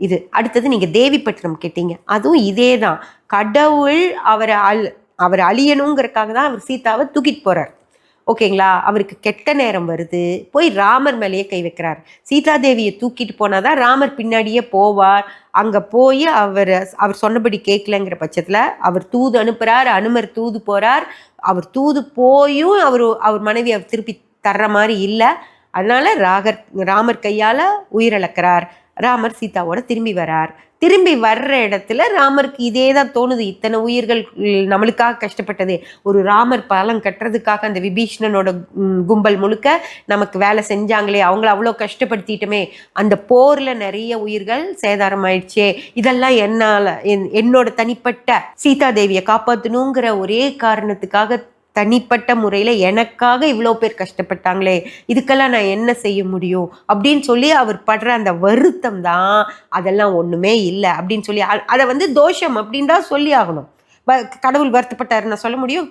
இது அடுத்தது நீங்கள் தேவிப்பட்டினம் கேட்டீங்க. அதுவும் இதே தான் கடவுள் அவரை அல் அவர் அழியணுங்கிறக்காக தான் அவர் சீதாவை தூக்கிட்டு போகிறார் ஓகேங்களா? அவருக்கு கெட்ட நேரம் வருது. போய் ராமர் மேலேயே கை வைக்கிறார். சீதாதேவியை தூக்கிட்டு போனால் தான் ராமர் பின்னாடியே போவார். அங்கே போய் அவர் அவர் சொன்னபடி கேட்கலங்கிற பட்சத்தில் அவர் தூது அனுப்புகிறார் அனுமர் தூது போகிறார் அவர் தூது போயும் அவர் அவர் மனைவி அவர் திருப்பி தர்ற மாதிரி இல்லை. அதனால ராகர் ராமர் கையால் உயிரிழக்கிறார். ராமர் சீதாவோட திரும்பி வரார். திரும்பி வர்ற இடத்துல ராமருக்கு இதே தான் தோணுது. இத்தனை உயிர்கள் நம்மளுக்காக கஷ்டப்பட்டதே. ஒரு ராமர் பாலம் கட்டுறதுக்காக அந்த விபீஷணனோட கும்பல் முழுக்க நமக்கு வேலை செஞ்சாங்களே அவங்கள அவ்வளோ கஷ்டப்படுத்திட்டோமே அந்த போரில் நிறைய உயிர்கள் சேதாரம் ஆயிடுச்சே இதெல்லாம் என்னால் என் என்னோட தனிப்பட்ட சீதா தேவியை காப்பாற்றணுங்கிற ஒரே காரணத்துக்காக தனிப்பட்ட முறையில் எனக்காக இவ்வளோ பேர் கஷ்டப்பட்டாங்களே இதுக்கெல்லாம் நான் என்ன செய்ய முடியும்? அப்படின்னு சொல்லி அவர் படுற அந்த வருத்தம் தான் அதெல்லாம் ஒன்றுமே இல்லை அப்படின்னு சொல்லி அதை வந்து தோஷம் அப்படின்னு தான் சொல்லி ஆகணும். கடவுள் வருத்தப்பட்டார் நான் சொல்ல முடியும்?